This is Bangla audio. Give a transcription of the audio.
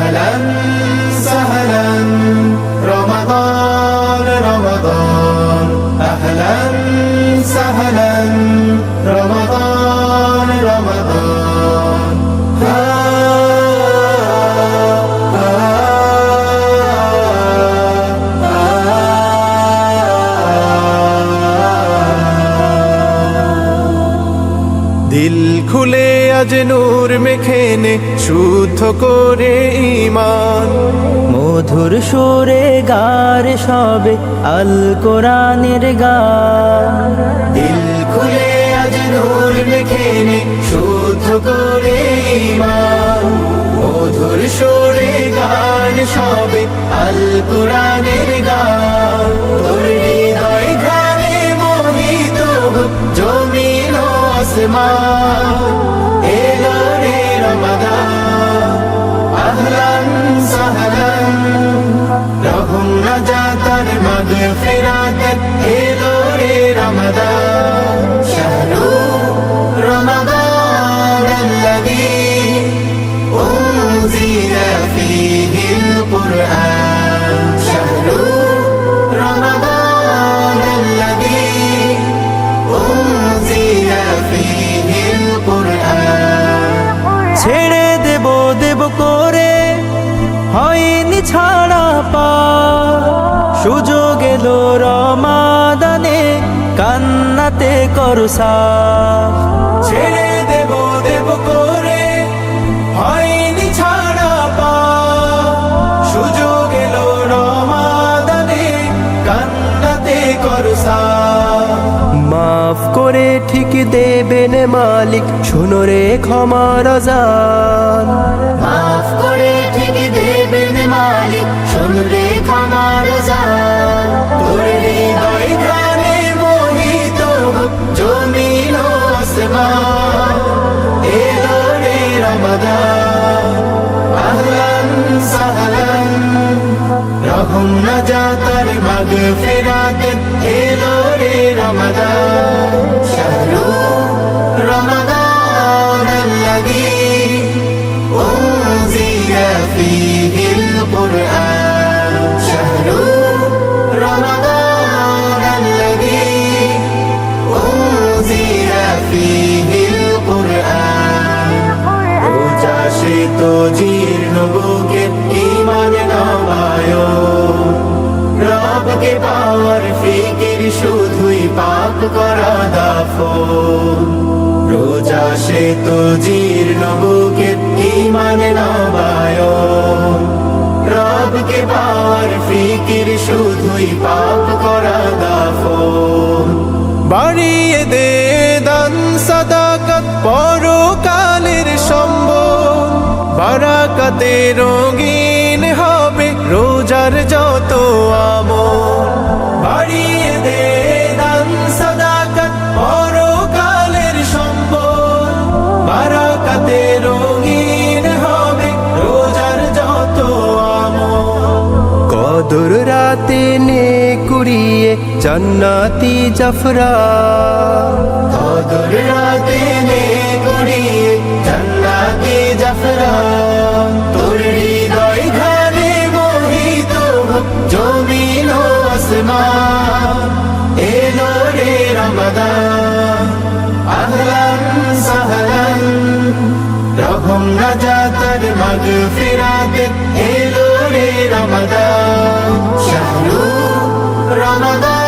أهلا سهلا رمضان رمضان. أهلا سهلا رمضان. খুলে আজ নূর মেখে নে শুদ্ধ করে ইমান মধুর সুরে গার সবে আল কোরআনের গান। দিল খুলে আজ নূর মেখে নে শুদ্ধ করে ইমান মধুর সুরে গান সবে আল কোরআনের ስማ দেব করে হয়নি ছাড়া পা সুযোগ এলো রমাদানে, কান্নাতে করসা ছেড়ে দেব দেব করে হয়নি ছাড়া পা সুযোগ এলো রমাদানে, কান্নাতে করসা মাফ করে ঠিক দেবেন মালিক শুনো রে ক্ষমার মাফ করে ঠিক দেবেন মালিক আসমান। রহম নাজাতার মাগফিরাত এলো রে রমাদান শাহরু রমাদান الذي أنزل فيه القرآن شهر رمضان الذي أنزل فيه القرآن রোজা সে তো জীর্ণ পাপ করা দাফন। রোজা সে তো জীর্ণ বুকে ইমান নবায় রবকে পাওয়ার ফিকির শুধুই পাপ করা দাফন। বাড়িয়ে দে দান, সাদাকাত, পরকালের সম্বল। বারাকাতে রঙিন হবে রোজার যত আমল। এনে কুড়িয়ে জান্নাতি জাফরা। রাত এনে কুড়িয়ে জান্নাতি জাফরা। তোর হৃদয় ঘরে মোহিত জমিন আসমান। এলো রে রমাদান, আহলান সাহলান। রহম রাজা তার মাগফিরাত এলো রে রমাদান। Ramadan